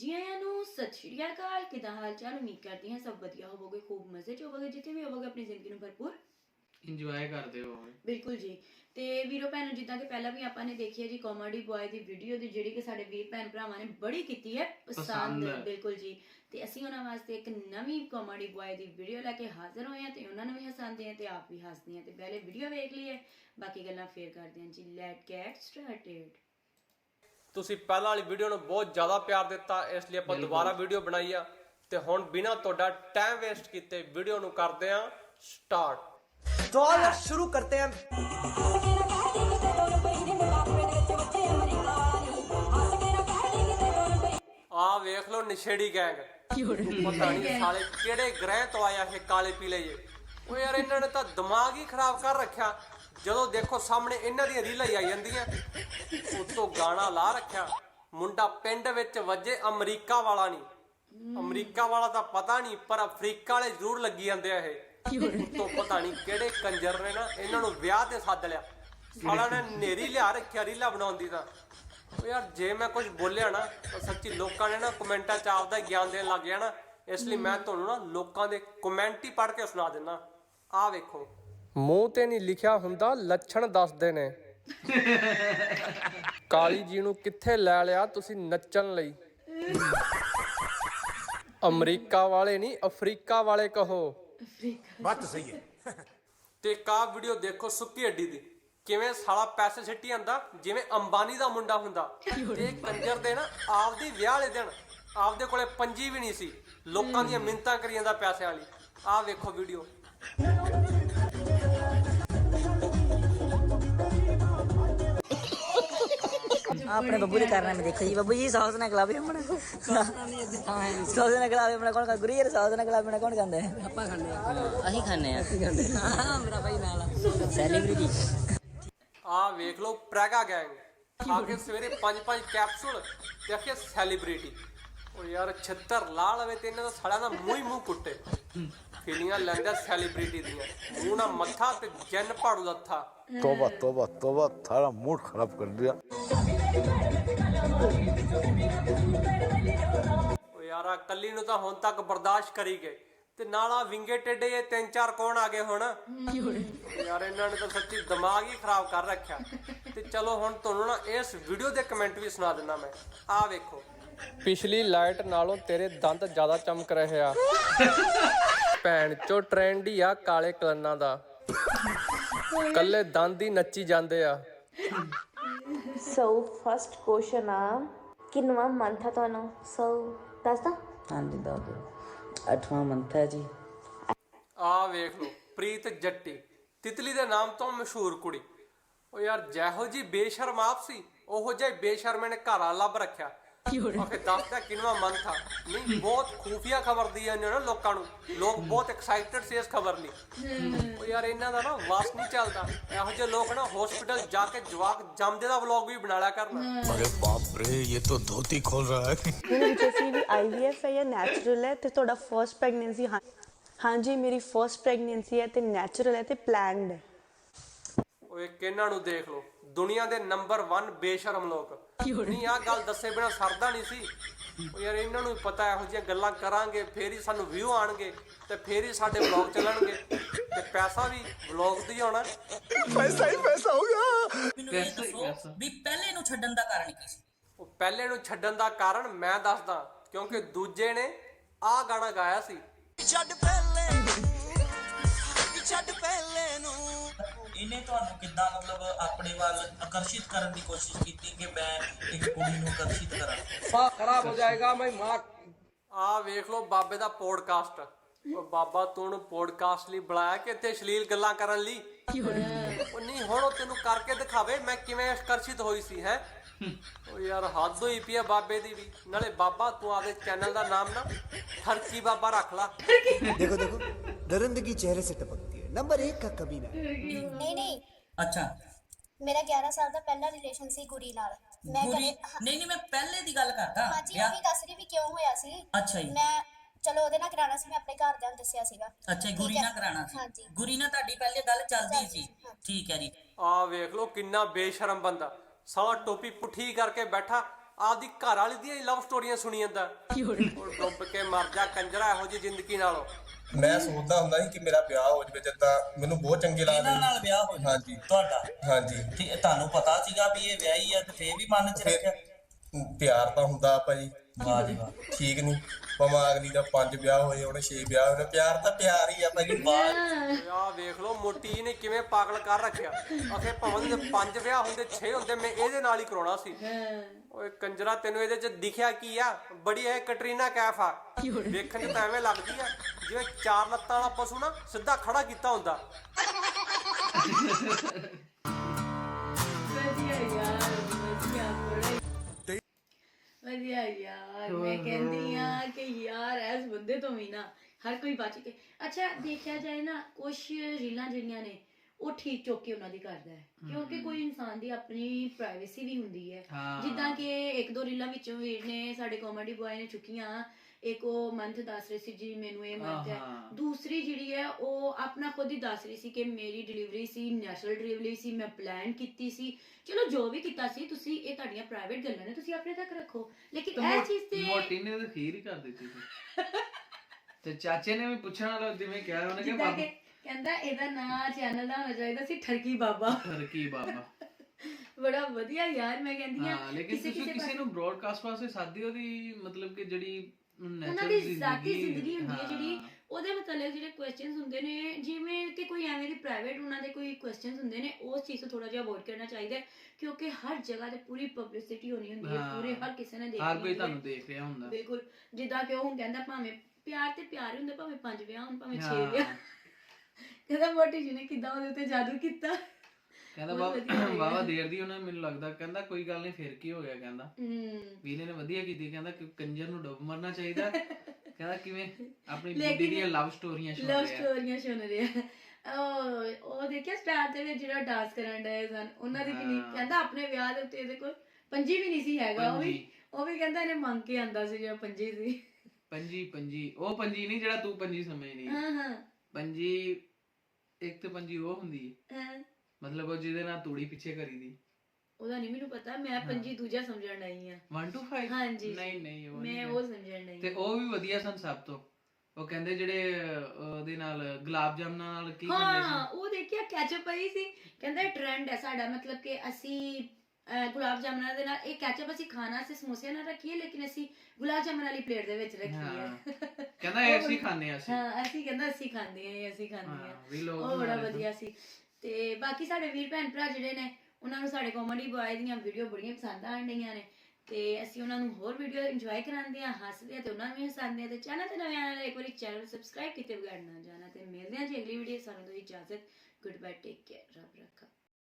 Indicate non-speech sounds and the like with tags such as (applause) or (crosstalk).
ਜੀ ਆਇਆਂ ਨੂੰ ਸਤਿ ਸ਼੍ਰੀ ਅਕਾਲ ਕਿਦਾਂ ਹਾਲ ਚਾਲ ਉਮੀਦ ਕਰਦੀ ਹਾਂ ਸਭ ਵਧੀਆ ਹੋਵੋਗੇ ਖੂਬ ਮਜ਼ੇ ਚ ਹੋਵੋਗੇ ਜਿੱਥੇ ਵੀ ਹੋਵੋਗੇ ਆਪਣੀ ਜ਼ਿੰਦਗੀ ਨੂੰ ਭਰਪੂਰ ਇੰਜੋਏ ਕਰਦੇ ਹੋ ਬਿਲਕੁਲ ਜੀ। ਤੇ ਵੀਰੋ ਭੈਣੋ ਜਿੱਦਾਂ ਕਿ ਪਹਿਲਾਂ ਵੀ ਆਪਾਂ ਨੇ ਦੇਖੀ ਹੈ ਜੀ ਕਾਮੇਡੀ ਬॉय ਦੀ ਵੀਡੀਓ ਦੀ ਜਿਹੜੀ ਕਿ ਸਾਡੇ ਵੀਰ ਭੈਣ ਭਰਾਵਾਂ ਨੇ ਬੜੀ ਕੀਤੀ ਹੈ ਪਸੰਦ ਪਸੰਦ। ਬਿਲਕੁਲ ਜੀ। ਤੇ ਅਸੀਂ ਉਹਨਾਂ ਵਾਸਤੇ ਇੱਕ ਨਵੀਂ ਕਾਮੇਡੀ ਬॉय ਦੀ ਵੀਡੀਓ ਲੈ ਕੇ ਹਾਜ਼ਰ ਹੋਏ ਹਾਂ ਤੇ ਉਹਨਾਂ ਨੂੰ ਵੀ ਹਸਾਉਂਦੇ ਹਾਂ ਤੇ ਆਪ ਵੀ ਹੱਸਦੇ ਹਾਂ ਤੇ ਪਹਿਲੇ ਵੀਡੀਓ ਵੇਖ ਲਈਏ। ਬਾਕੀ ਗੱਲਾਂ ਫੇਰ ਕਰਦੇ ਹਾਂ ਜੀ। ਲੈਟ ਗੈਟ ਸਟਾਰਟਡ ਤੁਸੀਂ ਪਹਿਲਾਂ ਵਾਲੀ ਵੀਡੀਓ ਨੂੰ ਬਹੁਤ ਜ਼ਿਆਦਾ ਪਿਆਰ ਦਿੱਤਾ ਇਸ ਲਈ ਆਪਾਂ ਦੁਬਾਰਾ ਵੀਡੀਓ ਬਣਾਈ ਆ। ਤੇ ਹੁਣ ਬਿਨਾ ਤੁਹਾਡਾ ਟਾਈਮ ਵੇਸਟ ਕੀਤੇ ਵੀਡੀਓ ਨੂੰ ਕਰਦੇ ਆ ਸਟਾਰਟ ਤੋਂ ਸ਼ੁਰੂ ਕਰਦੇ ਆ ਆ ਵੇਖ ਲਓ ਨਸ਼ੇੜੀ ਗੈਂਗ ਪਤਾ ਨਹੀਂ ਸਾਲੇ ਕਿਹੜੇ ਗ੍ਰਹਿ ਤੋਂ ਆਇਆ ਇਹ ਕਾਲੇ ਪੀਲੇ ਜੇ ਉਹ ਯਾਰ ਇਹਨਾਂ ਨੇ ਤਾਂ ਦਿਮਾਗ ਹੀ ਖਰਾਬ ਕਰ ਰੱਖਿਆ। ਜਦੋਂ ਦੇਖੋ ਸਾਹਮਣੇ ਇਹਨਾਂ ਦੀਆਂ ਰੀਲਾਂ ਹੀ ਆਈ ਜਾਂਦੀਆਂ। ਉਤੋਂ ਗਾਣਾ ਲਾ ਰੱਖਿਆ। ਮੁੰਡਾ ਪਿੰਡ ਵਿੱਚ ਵੱਜੇ ਅਮਰੀਕਾ ਵਾਲਾ ਨਹੀਂ। ਅਮਰੀਕਾ ਵਾਲਾ ਤਾਂ ਪਤਾ ਨਹੀਂ ਪਰ ਅਫਰੀਕਾ ਵਾਲੇ ਜ਼ਰੂਰ ਲੱਗੀ ਜਾਂਦੇ ਆ ਇਹ। ਉਤੋਂ ਪਤਾ ਨਹੀਂ ਕਿਹੜੇ ਕੰਜਰ ਨੇ ਨਾ ਇਹਨਾਂ ਨੂੰ ਵਿਆਹ ਤੇ ਸੱਦ ਲਿਆ। ਸਾਲਾ ਨੇ ਨੇਰੀ ਲਿਆ ਰੱਖਿਆ ਰੀਲਾ ਬਣਾਉਣ ਦੀ ਤਾਂ। ਉਹ ਯਾਰ ਜੇ ਮੈਂ ਕੁਝ ਬੋਲਿਆ ਨਾ ਤਾਂ ਸੱਚੀ ਲੋਕਾਂ ਨੇ ਨਾ ਕਮੈਂਟਾਂ 'ਚ ਆਪਦਾ ਗਿਆਨ ਦੇਣ ਲੱਗ ਜਾਣਾ ਇਸ ਲਈ ਮੈਂ ਤੁਹਾਨੂੰ ਨਾ ਲੋਕਾਂ ਦੇ ਕਮੈਂਟ ਹੀ ਪੜ੍ਹ ਕੇ ਸੁਣਾ ਦਿੰਦਾ। ਆਹ ਵੇਖੋ। ਮੂੰਹ ਤੇ ਨਹੀਂ ਲਿਖਿਆ ਹੁੰਦਾ ਲੱਛਣ ਦੱਸਦੇ ਨੇ। ਕਾਲੀ ਜੀ ਨੂੰ ਕਿੱਥੇ ਲੈ ਲਿਆ ਤੁਸੀਂ ਨੱਚਣ ਲਈ? ਅਮਰੀਕਾ ਵਾਲੇ ਨਹੀਂ ਅਫਰੀਕਾ ਵਾਲੇ ਕਹੋ। ਬੱਤ ਸਹੀ ਹੈ। ਤੇ ਕਾ ਵੀਡੀਓ ਦੇਖੋ ਸੁੱਕੀ ਅੱਡੀ ਦੀ। ਕਿਵੇਂ ਸਾਲਾ ਪੈਸੇ ਸਿੱਟੀ ਜਾਂਦਾ ਜਿਵੇਂ ਅੰਬਾਨੀ ਦਾ ਮੁੰਡਾ ਹੁੰਦਾ। ਤੇ ਕੰਜਰ ਦੇ ਨਾ ਆਪਦੀ ਵਿਆਹ ਵਾਲੇ ਦਿਨ ਆਪਦੇ ਕੋਲੇ ਪੰਜੀ ਵੀ ਨਹੀਂ ਸੀ। ਲੋਕਾਂ ਦੀਆਂ ਮਿੰਤਾਂ ਕਰੀ ਜਾਂਦਾ ਪੈਸਿਆਂ ਵਾਲੀ। ਆਹ ਵੇਖੋ ਵੀਡੀਓ ਆਪਣੇ ਬੱਬੂ ਦੇ ਕਾਰਨ ਮੈਂ ਦੇਖਿਆ ਜੀ ਬੱਬੂ ਜੀ ਸੌਸ ਨਾਲ ਗਲਾਬੀ ਹਮਣਾ ਸੌਸ ਨਾਲ ਗਲਾਬੀ ਹਮਣਾ ਕੌਣ ਖਾ ਗੁਰੀ ਯਾਰ ਸੌਸ ਨਾਲ ਗਲਾਬੀ ਹਮਣਾ ਕੌਣ ਖਾਂਦਾ ਹੈ ਆਪਾਂ ਖਾਂਦੇ ਆ ਅਸੀਂ ਖਾਂਦੇ ਆ ਅਸੀਂ ਖਾਂਦੇ ਹਾਂ ਮੇਰਾ ਭਾਈ ਨਾਲ ਸੈਲੀਬ੍ਰਿਟੀ ਆਹ ਵੇਖ ਲਓ ਪ੍ਰੈਗਾ ਗੈਂਗ ਖਾ ਕੇ ਸਵੇਰੇ ਪੰਜ ਪੰਜ ਕੈਪਸੂਲ ਤੇ ਆਖੇ ਸੈਲੀਬ੍ਰਿਟੀ ਉਹ ਯਾਰ ਛੱਤਰ ਲਾ ਲਵੇ ਤੇ ਇਹਨਾਂ ਦਾ ਸਾਲਿਆਂ ਦਾ ਮੂੰਹ ਹੀ ਮੂੰਹ ਕੁੱਟੇ ਫੀਲਿੰਗਾਂ ਲੈਂਦਾ ਸੈਲੀਬ੍ਰਿਟੀ ਦੀਆਂ ਮੂੰਹ ਨਾਲ ਮੱਥਾ ਤੇ ਜਨ ਪਾੜੂ ਦਾ ਥਾ तोबा तोबा तोबा थारा मूड खराब कर दिया ਉਹ ਯਾਰਾ ਕੱਲੀ ਨੂੰ ਤਾਂ ਹੁਣ ਤੱਕ ਬਰਦਾਸ਼ਤ ਕਰੀ ਗਏ। ਤੇ ਨਾਲਾ ਵਿੰਗੇ ਟੇਡੇ ਇਹ ਤਿੰਨ ਚਾਰ ਕੌਣ ਆ ਗਏ ਹੁਣ? ਯਾਰ, ਇਹਨਾਂ ਨੇ ਤਾਂ ਸੱਚੀ ਦਿਮਾਗ ਹੀ ਖਰਾਬ ਕਰ ਰੱਖਿਆ। ਤੇ ਚਲੋ ਹੁਣ ਤੁਹਾਨੂੰ ਨਾ ਇਸ ਵੀਡੀਓ ਦੇ ਕਮੈਂਟ ਵੀ ਸੁਣਾ ਦਿੰਦਾ ਮੈਂ। ਆਹ ਵੇਖੋ। ਪਿਛਲੀ ਲਾਈਟ ਨਾਲੋਂ ਤੇਰੇ ਦੰਦ ਜ਼ਿਆਦਾ ਚਮਕ ਰਹੇ ਆ। ਭੈਣ ਚੋ ਟ੍ਰੈਂਡ ਹੀ ਆ ਕਾਲੇ ਕਲਨਾਂ ਦਾ। ਕੱਲੇ ਦੰਦ ਹੀ ਨੱਚੀ ਜਾਂਦੇ ਆ। ਸੋ ਫਸਟ ਕੁਐਸਚਨ ਆ ਕਿੰਨਵਾ ਮੰਥ ਆ ਤੁਹਾਨੂੰ? ਸੋ ਦੱਸਦਾ ਹਾਂਜੀ ਦਾਦੂ ਅੱਠਵਾਂ ਮੰਥ ਹੈ ਜੀ। ਆ ਵੇਖ ਲਓ ਪ੍ਰੀਤ ਜੱਟੀ ਤਿਤਲੀ ਦੇ ਨਾਮ ਤੋਂ ਮਸ਼ਹੂਰ ਕੁੜੀ। ਉਹ ਯਾਰ ਜਿਹੋ ਜੀ ਬੇਸ਼ਰਮ ਆਪ ਸੀ ਉਹੋ ਜਿਹਾ ਬੇਸ਼ਰਮੇ ਨੇ ਘਰ ਲੱਭ ਰੱਖਿਆ। ਔਰ ਦੱਸ ਦਾ ਕਿੰਨਵਾ ਮੰਨ ਥਾ। ਨਹੀਂ ਬਹੁਤ ਖੂਫੀਆ ਖਬਰ ਦੀ ਹੈ ਇਹਨਾਂ ਨੇ ਲੋਕਾਂ ਨੂੰ। ਲੋਕ ਬਹੁਤ ਐਕਸਾਈਟਡ ਸੀ ਇਸ ਖਬਰ ਲਈ। ਉਹ ਯਾਰ ਇਹਨਾਂ ਦਾ ਨਾ ਵਾਸ ਨਹੀਂ ਚੱਲਦਾ। ਇਹੋ ਜਿਹੇ ਲੋਕ ਨਾ ਹਸਪੀਟਲ ਜਾ ਕੇ ਜਵਾਕ ਜੰਮਦੇ ਦਾ ਵਲੌਗ ਵੀ ਬਣਾ ਲਿਆ ਕਰਨਾ। ਅਰੇ ਬਾਪ ਰੇ ਇਹ ਤਾਂ ਧੋਤੀ ਖੋਲ ਰਹਾ ਹੈ। ਮੈਨੂੰ ਪੁੱਛਿਆ ਵੀ ਆਈਵੀਐਫ ਹੈ ਜਾਂ ਨੈਚੁਰਲ ਹੈ? ਤੇ ਤੁਹਾਡਾ ਫਰਸਟ ਪ੍ਰੈਗਨੈਂਸੀ ਹਾਂ ਹਾਂਜੀ ਮੇਰੀ ਫਰਸਟ ਪ੍ਰੈਗਨੈਂਸੀ ਹੈ ਤੇ ਨੈਚੁਰਲ ਹੈ ਤੇ ਪਲਾਨਡ ਹੈ। ਓਏ ਕਿਹਨਾਂ ਨੂੰ ਦੇਖ ਲਓ। ਦੁਨੀਆ ਦੇ ਨੰਬਰ 1 ਬੇਸ਼ਰਮ ਲੋਕ। ਨਹੀਂ ਆ ਗੱਲ ਦੱਸੇ ਬਿਨਾ ਸਰਦਾ ਨਹੀਂ ਸੀ। ਉਹ ਯਾਰ ਇਹਨਾਂ ਨੂੰ ਪਤਾ ਇਹੋ ਜਿਹੀਆਂ ਗੱਲਾਂ ਕਰਾਂਗੇ ਫੇਰ ਹੀ ਸਾਨੂੰ ਵਿਊ ਆਣਗੇ ਤੇ ਫੇਰ ਹੀ ਸਾਡੇ ਵਲੌਗ ਚੱਲਣਗੇ। ਤੇ ਪੈਸਾ ਵੀ ਵਲੌਗ ਤੇ ਆਉਣਾ। ਪੈਸਾ ਹੀ ਪੈਸਾ ਹੋਊਗਾ ਵੀ ਪਹਿਲੇ ਨੂੰ ਛੱਡਣ ਦਾ ਕਾਰਨ ਕੀ ਸੀ? ਉਹ ਪਹਿਲੇ ਨੂੰ ਛੱਡਣ ਦਾ ਕਾਰਨ ਮੈਂ ਦੱਸਦਾ ਕਿਉਂਕਿ ਦੂਜੇ ਨੇ ਆ ਗਾਣਾ ਗਾਇਆ ਸੀ। ਛੱਡ ਪੈ ਤੁਹਾਨੂੰ ਕਿੱਦਾਂ ਮਤਲਬ ਆਪਣੇ ਵੱਲ ਆਕਰਸ਼ਿਤ ਕਰਨ ਦੀ ਕੋਸ਼ਿਸ਼ ਕੀਤੀ ਕਿ ਮੈਂ ਇੱਕ ਕੁੜੀ ਨੂੰ ਆਕਰਸ਼ਿਤ ਕਰਾਂ? ਪਾ ਖਰਾਬ ਹੋ ਜਾਏਗਾ ਮੈਂ ਮਾਂ ਆ ਵੇਖ ਲਓ ਬਾਬੇ ਦਾ ਪੋਡਕਾਸਟ ਉਹ ਬਾਬਾ ਤੂੰ ਪੋਡਕਾਸਟ ਲਈ ਬੁਲਾਇਆ ਕਿ ਇੱਥੇ ਅਸ਼ਲੀਲ ਗੱਲਾਂ ਕਰਨ ਲਈ? ਉਹ ਨਹੀਂ ਹੁਣ ਉਹ ਤੈਨੂੰ ਕਰਕੇ ਦਿਖਾਵੇ ਮੈਂ ਕਿਵੇਂ ਆਕਰਸ਼ਿਤ ਹੋਈ ਸੀ ਹੈ? ਉਹ ਯਾਰ ਹੱਦ ਹੋਈ ਪਈ ਆ ਬਾਬੇ ਦੀ ਵੀ। ਨਾਲੇ ਬਾਬਾ ਤੂੰ ਆਪਦੇ ਚੈਨਲ ਦਾ ਨਾਮ ਨਾ ਠਰਕੀ ਬਾਬਾ ਰੱਖ ਲਾ। ਦੇਖੋ ਦੇਖੋ ਦਰਿੰਦਗੀ ਚਿਹਰੇ ਸੇ ਟਪਕ है नंबर एक का कभी ना ਨਹੀਂ ਨਹੀਂ ਅੱਛਾ ਮੇਰਾ 11 ਸਾਲ ਦਾ ਪਹਿਲਾ ਰਿਲੇਸ਼ਨ ਸੀ ਗੁਰੀ ਨਾਲ ਮੈਂ ਗੁਰੀ ਕਦੇ ਨਹੀਂ ਨਹੀਂ ਮੈਂ ਪਹਿਲੇ ਦੀ ਗੱਲ ਕਰਦਾ ਹਾਂਜੀ ਵਿਆਹ- ਉਹ ਵੀ ਦੱਸ ਰਹੀ ਵੀ ਕਿਉਂ ਹੋਇਆ ਸੀ ਅੱਛਾ ਜੀ ਮੈਂ ਚਲੋ ਉਹਦੇ ਨਾਲ ਕਰਾਣਾ ਸੀ ਮੈਂ ਆਪਣੇ ਘਰਦਿਆਂ ਨੂੰ ਦੱਸਿਆ ਸੀਗਾ ਅੱਛਾ ਜੀ, ਗੁਰੀ ਠੀਕ ਹੈ? ਨਾਲ ਕਰਾਣਾ ਸੀ ਹਾਂਜੀ ਗੁਰੀ ਨਾਲ ਤੁਹਾਡੀ ਪਹਿਲੇ ਗੱਲ ਚੱਲਦੀ ਚੱਲਦੀ ਸੀ ਸੀ, ਹਾਂ। ਠੀਕ ਹੈ ਜੀ ਆਹ ਵੇਖ ਲਓ ਕਿੰਨਾ ਬੇਸ਼ਰਮ ਬੰਦਾ ਸਾਲਾ ਟੋਪੀ ਪੁੱਠੀ ਕਰਕੇ ਬੈਠਾ ਆਪਦੀ ਘਰ ਵਾਲੀ ਦੀਆਂ ਲਵ ਸਟੋਰੀਆਂ ਸੁਣੀ ਜਾਂਦਾ ਉਹ ਡੁੱਬ ਕੇ ਮਰ ਜਾ ਕੰਜਰਾ ਇਹੋ ਜੀ ਜ਼ਿੰਦਗੀ ਨਾਲੋਂ ਮੈਂ ਸੋਚਦਾ ਹੁੰਦਾ ਸੀ ਕਿ ਮੇਰਾ ਵਿਆਹ ਹੋ ਜਾਵੇ ਤਾਂ ਮੈਨੂੰ ਬਹੁਤ ਚੰਗੇ ਇਹਨਾਂ ਲੱਗਦੇ ਨਾਲ ਵਿਆਹ ਹੋ ਹਾਂਜੀ। ਤੁਹਾਡਾ। ਹਾਂਜੀ। ਠੀਕ ਤੁਹਾਨੂੰ ਪਤਾ ਸੀਗਾ ਵੀ ਇਹ ਵਿਆਹੀ ਆ ਤੇ ਫੇਰ ਵੀ ਮਨ ਚ ਰੱਖਿਆ? ਪਿਆਰ ਤਾਂ ਹੁੰਦਾ ਭਾਜੀ ਵਾਹ ਜੀ ਵਾਹ ਠੀਕ ਨਹੀਂ ਭਾਵੇਂ ਅਗਲੀ ਦਾ ਪੰਜ ਵਿਆਹ ਹੋਏ ਉਹਨੇ ਛੇ ਵਿਆਹ ਹੋਏ ਪਿਆਰ ਤਾਂ ਪਿਆਰ ਹੀ ਆ ਭਾਜੀ ਆ ਵੇਖ ਲਓ ਮੋਟੀ ਨੇ ਕਿਵੇਂ ਪਾਗਲ ਕਰ ਰੱਖਿਆ। ਅਖੇ ਭਵਨ ਦੇ ਪੰਜ ਵਿਆਹ ਹੁੰਦੇ 6 ਹੁੰਦੇ ਮੈਂ ਇਹਦੇ ਨਾਲ ਹੀ ਕਰਾਉਣਾ ਸੀ। ਓਏ ਕੰਜਰਾ ਤੈਨੂੰ ਇਹਦੇ ਚ ਦਿਖਿਆ ਕੀ ਆ? ਬੜੀ ਇਹ ਕਟਰੀਨਾ ਕੈਫ ਆ। ਵੇਖਣ ਚ ਤਾਂ ਐਵੇਂ ਲੱਗਦੀ ਆ ਜਿਵੇਂ ਚਾਰ ਲੱਤਾਂ ਵਾਲਾ ਪਸ਼ੂ ਨਾ ਸਿੱਧਾ ਖੜਾ ਕੀਤਾ ਹੁੰਦਾ। ਵਧੀਆ ਯਾਰ ਵਧੀਆ ਬੜਾ ਹੀ- ਵਧੀਆ ਯਾਰ ਮੈਂ ਕਹਿੰਦੀ ਆ ਕਿ ਯਾਰ ਇਸ ਬੰਦੇ ਤੋਂ ਵੀ ਨਾ ਹਰ ਕੋਈ ਬਚ ਕੇ ਅੱਛਾ ਦੇਖਿਆ ਜਾਏ ਨਾ ਕੁਝ ਰੀਲਾਂ ਜਿਹੜੀਆਂ ਨੇ ਉਹ ਠੀਕ ਚੁੱਕ ਕੇ ਉਹਨਾਂ ਦੀ ਕਰਦਾ ਹੈ। ਕਿਉਂਕਿ ਕੋਈ ਇਨਸਾਨ ਦੀ ਆਪਣੀ ਪ੍ਰਾਈਵੇਸੀ ਵੀ ਹੁੰਦੀ ਹੈ। ਹਾਂ। ਜਿੱਦਾਂ ਕਿ ਇੱਕ ਦੋ ਰੀਲਾਂ ਵਿੱਚੋਂ ਵੀਰ ਨੇ ਸਾਡੇ ਕਾਮੇਡੀ ਬੁਆਏ ਨੇ ਚੁੱਕੀਆਂ ਇੱਕ ਉਹ ਮੰਥ ਦੱਸ ਰਹੀ ਸੀ ਜੀ ਮੈਨੂੰ ਇਹ ਮੰਥ ਹੈ। ਦੂਸਰੀ ਜਿਹੜੀ ਹੈ ਉਹ ਆਪਣਾ ਖੁਦ ਹੀ ਦੱਸ ਰਹੀ ਸੀ ਕਿ ਮੇਰੀ ਡਿਲੀਵਰੀ ਸੀ ਨੈਸ਼ਨਲ ਡਿਲੀਵਰੀ ਸੀ ਮੈਂ ਪਲਾਨ ਕੀਤੀ ਸੀ। ਚਲੋ ਜੋ ਵੀ ਕੀਤਾ ਸੀ ਤੁਸੀਂ ਇਹ ਤੁਹਾਡੀਆਂ ਪ੍ਰਾਈਵੇਟ ਗੱਲਾਂ ਨੇ ਤੁਸੀਂ ਆਪਣੇ ਤੱਕ ਰੱਖੋ। ਲੇਕਿਨ ਇਹ ਚੀਜ਼ ਤੇ ਮੋਟੀ ਨੇ ਤਾਂ ਖੀਰ ਹੀ ਕਰ ਦਿੱਤੀ ਸੀ। ਤੇ ਚਾਚੇ ਨੇ ਵੀ ਪੁੱਛਣ ਵਾਲਾ ਜਿਵੇਂ ਕਿਹਾ ਉਹਨੇ ਕਿ ਬਾਬਾ ਕਹਿੰਦਾ ਇਹਦਾ ਨਾਂ ਚੈਨਲ ਦਾ ਹੋਣਾ ਚਾਹੀਦਾ ਸੀ ਠਰਕੀ ਬਾਬਾ। ਕੀ ਬਾਬਾ। ਬੜਾ ਵਧੀਆ ਯਾਰ ਮੈਂ ਕਹਿੰਦੀ ਆ ਹਾਂ ਲੇਕਿਨ ਤੁਸੀਂ ਕਿਸੇ ਨੂੰ ਬ੍ਰੌਡਕਾਸਟ ਵਾਸਤੇ ਸਾਦੀ ਉਹਦੀ ਮਤਲਬ ਕਿ ਜਿਹੜੀ ਉਹਨਾਂ ਦੀ ਜ਼ਾਤੀ ਜ਼ਿੰਦਗੀ ਹੁੰਦੀ ਹੈ। ਜਿਹੜੀ ਉਹਦੇ ਮਤਲਬ ਜਿਹੜੇ ਕੁਐਸਚਨਸ ਹੁੰਦੇ ਨੇ ਜਿਵੇਂ ਕਿ ਕੋਈ ਐਵੇਂ ਦੀ ਪ੍ਰਾਈਵੇਟ ਉਹਨਾਂ ਦੇ ਕੋਈ ਕੁਐਸਚਨਸ ਹੁੰਦੇ ਨੇ ਉਸ ਚੀਜ਼ ਤੋਂ ਥੋੜਾ ਜਿਹਾ ਅਵੋਇਡ ਕਰਨਾ ਚਾਹੀਦਾ ਕਿਉਂਕਿ ਹਰ ਜਗ੍ਹਾ ਤੇ ਪੂਰੀ ਪਬਲਿਸਿਟੀ ਹੋਣੀ ਹੁੰਦੀ ਹੈ। ਪੂਰੇ ਹਰ ਕਿਸੇ ਨੇ ਦੇਖਣੀ ਹਰ ਕੋਈ। ਤੁਹਾਨੂੰ ਦੇਖ ਰਿਹਾ ਹੁੰਦਾ ਬਿਲਕੁਲ ਜਿੱਦਾਂ ਕਿ ਉਹ ਹੁਣ ਕਹਿੰਦਾ ਭਾਵੇਂ ਪਿਆਰ ਤੇ ਪਿਆਰ ਹੀ ਹੁੰਦਾ ਭਾਵੇਂ ਪੰਜ ਵਿਆਹ ਹੋਣ ਭਾਵੇਂ ਛੇ। ਵਿਆਹ ਕਹਿੰਦਾ ਮੋਟੀ ਜੀ ਨੇ ਕਿਦਾਂ ਉਹਦੇ ਉੱਤੇ ਜਾਦੂ ਕੀਤਾ ਕਹਿੰਦਾ ਬਾਬਾ। (coughs) ਬਾਬਾ ਦੇਰ ਦੀ ਉਹਨੇ ਮੈਨੂੰ ਲੱਗਦਾ ਕਹਿੰਦਾ ਕੋਈ ਗੱਲ ਨਹੀਂ ਫੇਰ ਕੀ ਹੋ ਗਿਆ ਕਹਿੰਦਾ ਹੂੰ ਵੀਰੇ ਨੇ ਵਧੀਆ ਕੀਤੀ ਕਹਿੰਦਾ ਕਿ ਕੰਜਰ ਨੂੰ ਡੁੱਬ ਮਰਨਾ ਚਾਹੀਦਾ (laughs) ਕਹਿੰਦਾ ਕਿਵੇਂ ਆਪਣੀ ਬੁੱਢੀ ਦੀਆਂ ਲਵ ਸਟੋਰੀਆਂ ਸੁਣ ਲਵ ਰਿਹਾ ਸਟੋਰੀਆਂ ਸੁਣ ਰਿਹਾ ਉਹ ਉਹ ਦੇਖਿਆ ਸਟਾਰ ਤੇ ਜਿਹੜਾ ਡਾਂਸ ਕਰਨ ਡਏ ਸਨ ਉਹਨਾਂ ਦੀ ਕਿੰਨੀ। ਕਹਿੰਦਾ ਆਪਣੇ ਵਿਆਹ ਦੇ ਉੱਤੇ ਇਹਦੇ ਕੋਲ ਪੰਜੀ ਵੀ ਨਹੀਂ ਸੀ ਹੈਗਾ ਉਹ ਵੀ। ਉਹ ਵੀ ਕਹਿੰਦਾ ਇਹਨੇ ਮੰਗ ਕੇ ਆਂਦਾ ਸੀ ਜਿਹੜਾ ਪੰਜੀ ਸੀ ਪੰਜੀ ਪੰਜੀ ਉਹ ਪੰਜੀ ਨਹੀਂ ਜਿਹੜਾ ਤੂੰ ਪੰਜੀ ਸਮਝਦੀ। ਹਾਂ ਹਾਂ ਪੰਜੀ ਇੱਕ ਤੇ ਪੰਜੀ ਉਹ ਹੁੰਦੀ ਹੈ ਹਾਂ। ਮਤਲਬ ਉਹ ਜਿਹਦੇ ਨਾਲ ਤੂੜੀ ਪਿੱਛੇ ਕਰੀਦੀ ਉਹਦਾ ਨਹੀਂ ਮੈਨੂੰ ਪਤਾ ਮੈਂ ਪੰਜੀ ਦੂਜਾ ਸਮਝਣ ਆਈ ਆ। 1 2 5 ਹਾਂਜੀ। ਨਹੀਂ ਨਹੀਂ ਉਹ ਮੈਂ ਹੈ। ਉਹ ਸਮਝਣ ਆਈ ਤੇ ਉਹ ਵੀ ਵਧੀਆ ਸਨ ਸਭ ਤੋਂ। ਉਹ ਕਹਿੰਦੇ ਜਿਹੜੇ ਉਹਦੇ ਨਾਲ ਗੁਲਾਬ ਜਾਮਨਾਂ ਨਾਲ ਕੀ ਖਾਂਦੇ ਹਾਂ ਸੀ? ਉਹ ਦੇਖਿਆ ਕੈਚਅਪ ਆਈ ਸੀ। ਕਹਿੰਦਾ ਟ੍ਰੈਂਡ ਹੈ ਸਾਡਾ ਮਤਲਬ ਕਿ ਅਸੀਂ ਗੁਲਾਬ ਜਾਮਨਾਂ ਦੇ ਨਾਲ ਇਹ ਕੈਚਅਪ ਅਸੀਂ ਖਾਣਾ ਅਸੀਂ ਸਮੋਸਿਆਂ ਨਾਲ ਰੱਖੀਏ ਲੇਕਿਨ ਅਸੀਂ ਗੁਲਾਬ ਜਾਮਨ ਵਾਲੀ ਪਲੇਟ ਦੇ ਵਿੱਚ ਰੱਖੀ ਹਾਂ। ਹੈ। (laughs) ਕਹਿੰਦਾ ਇਹ ਅਸੀਂ ਖਾਂਦੇ ਹਾਂ ਅਸੀਂ। ਹਾਂ ਅਸੀਂ ਕਹਿੰਦਾ ਅਸੀਂ ਖਾਂਦੇ ਆ ਇਹ ਅਸੀਂ ਖਾਂਦੇ ਆ ਹਾਂ। ਉਹ ਬੜਾ ਵਧੀਆ ਸੀ। ਤੇ ਬਾਕੀ ਸਾਡੇ ਵੀਰ ਭੈਣ ਭਰਾ ਜਿਹੜੇ ਨੇ, ਉਹਨਾਂ ਨੂੰ ਸਾਡੇ ਕਾਮੇਡੀ ਬੁਆਏ ਦੀਆਂ ਵੀਡੀਓ ਬੜੀਆਂ ਪਸੰਦ ਆਣ ਡਈਆਂ ਨੇ। ਤੇ ਅਸੀਂ ਉਹਨਾਂ ਨੂੰ ਹੋਰ ਵੀਡੀਓ ਇੰਜੋਏ ਕਰਾਉਂਦੇ ਆ ਹੱਸਦੇ ਆ ਤੇ ਉਹਨਾਂ ਨੂੰ ਵੀ ਹਸਾਉਂਦੇ ਆ ਤੇ ਚੈਨਲ ਤੇ ਨਵੇਂ ਆਏ ਇੱਕ ਵਾਰੀ ਚੈਨਲ ਸਬਸਕ੍ਰਾਈਬ ਕੀਤੇ ਬਗੈਰ ਨਾ ਜਾਣਾ ਤੇ ਮਿਲਦੇ ਆ ਜੀ ਅਗਲੀ ਵੀਡੀਓ ਸਾਨੂੰ ਦੋ ਇਜਾਜ਼ਤ ਗੁੱਡ ਬਾਏ ਟੇਕ ਕੇਅਰ ਰੱਬ ਰੱਖਾ।